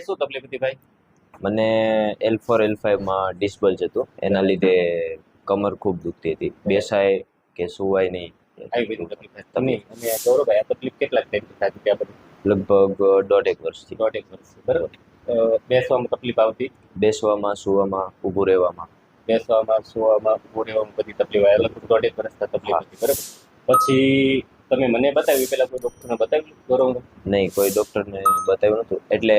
ગૌરવભાઈ શું તકલીફ હતી ભાઈ? મને એલ ફોર એલ ફાઈવમાં ડિસ્બલ્જ હતું. એના લીધે કમર ખૂબ દુખતી હતી. બેસાય કે સુવાય નહીં. તમને અને ગૌરવભાઈ આ તકલીફ કેટલા ટાઈમથી થતી ત્યાં બધી? લગભગ દોઢેક વર્ષથી. દોઢેક વર્ષથી. બરાબર. બેસવામાં તકલીફ આવતી? બેસવામાં સુવામાં ઊભું રહેવામાં. બેસવામાં સુવામાં ઊભું રહેવામાં બધી તકલીફ. આવે લગભગ દોઢેક વર્ષથી તકલીફ હતી. બરાબર. પછી તમે મને બતાવ્યું પેલા કોઈ ડોક્ટરને બતાવ્યું? ગૌરવ નહીં કોઈ ડોક્ટરને બતાવ્યું નહોતું. એટલે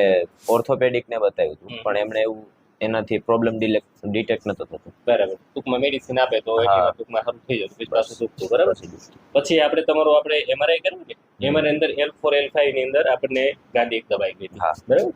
ઓર્થોપેડિકને બતાવ્યું હતું. પણ એમણે એવું એનાથી પ્રોબ્લેમ ડિટેક્ટ નતો થતો. બરાબર. ટૂંકમાં મેડિસિન આપે તો ટૂંકમાં સારું થઈ જતું પછી પાછું દુખતું બરાબર? પછી આપણે તમારું આપણે એમઆરઆઈ કર્યું કે એમઆરઆઈ અંદર એલ ફોર એલ ફાઈવની અંદર આપણને ગાદી એક દબાઈ ગઈ હા. બરાબર?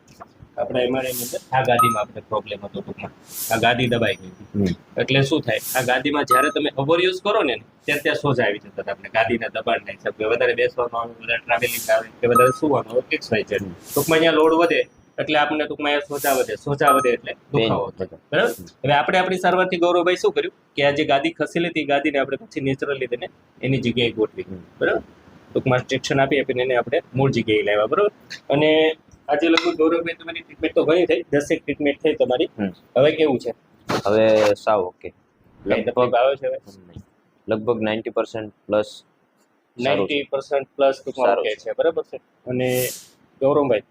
આપણે એમઆરઆઈ ની અંદર આ ગાદીમાં આપણે પ્રોબ્લેમ હતો ટૂંકમાં. આ ગાદી દબાઈ ગઈ એટલે શું થાય? આ ગાદીમાં જ્યારે તમે ઓવર યુઝ કરો ને ત્યારે ત્યાં સોજા આવી જતા હતા આપણે. ગાદીના દબાણના હિસાબે વધારે બેસવાનું આવે વધારે ટ્રાવેલિંગ આવે કે વધારે સુવાનું આવે ફિક્સ હોય છે. ટૂંકમાં અહીંયા લોડ વધે એટલે આપણને ટૂંકમાં અહીંયા સોજા વધે. સોજા વધે એટલે દુખાવો થતો બરાબર? હવે આપણે આપણી સારવારથી ગૌરવભાઈ શું કર્યું? કે આ જે ગાદી ખસેલી હતી ગાદીને આપણે પછી નેચરલી તેને એની જગ્યાએ ગોઠવી. બરાબર? ટૂંકમાં સ્ટ્રિક્શન આપી આપીને એને આપણે મૂળ જગ્યાએ લાવ્યા. બરાબર? અને આજે લગભગ ગૌરવભાઈ તમારી ટ્રીટમેન્ટ તો હોય થઈ દસેક ટ્રીટમેન્ટ થઈ તમારી. હવે કેવું છે? હવે સાવ ઓકે લગભગ તકલીફ આવે છે લગભગ ninety percent plus ninety percent plus ટૂંકમાં ઓકે છે. બરાબર છે? અને ગૌરવભાઈ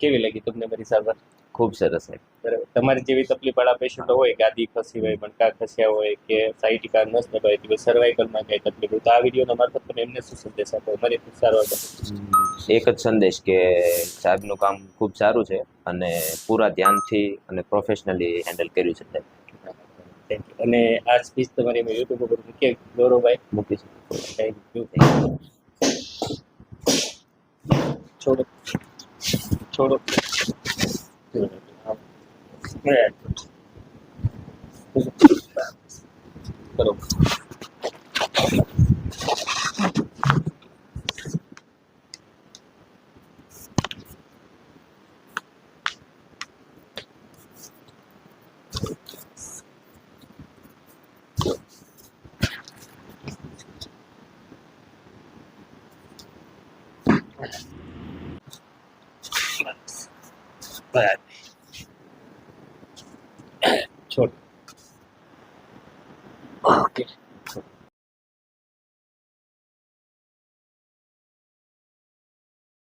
કેવી લાગી તમને મારી સારવાર? ખૂબ સરસ છે. બરાબર. તમારી જેવી તકલીફ વાળા પેશન્ટો હોય ગાદી ખસી હોય મણકા ખસ્યા હોય કે સાઈટિકા નસ દબાઈ હોય સર્વાઇકલમાં કઈ તકલીફ હોય તો આ વિડીયોના મારફત તમે એમને શું સંદેશ આપો? મારી સારવાર. એક જ સંદેશ કે સાહેબનું કામ ખૂબ સારું છે અને પૂરા ધ્યાનથી અને પ્રોફેશનલી હેન્ડલ કર્યું છે સાહેબ. અને આ સ્પીચ તમારી મેં યુટ્યુબ ઉપર મૂકી ગૌરવભાઈ. મૂકી થેન્ક યુ છોડો. છોડો. કરો બરાબર છોડ ઓકે